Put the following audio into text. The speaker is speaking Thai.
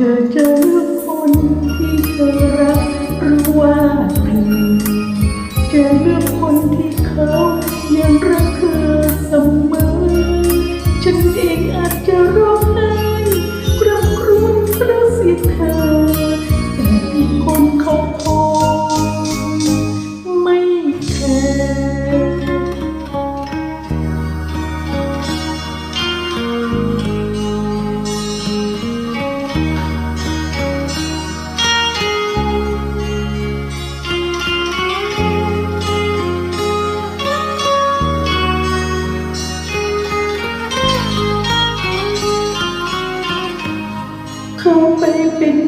ธอเจอคน big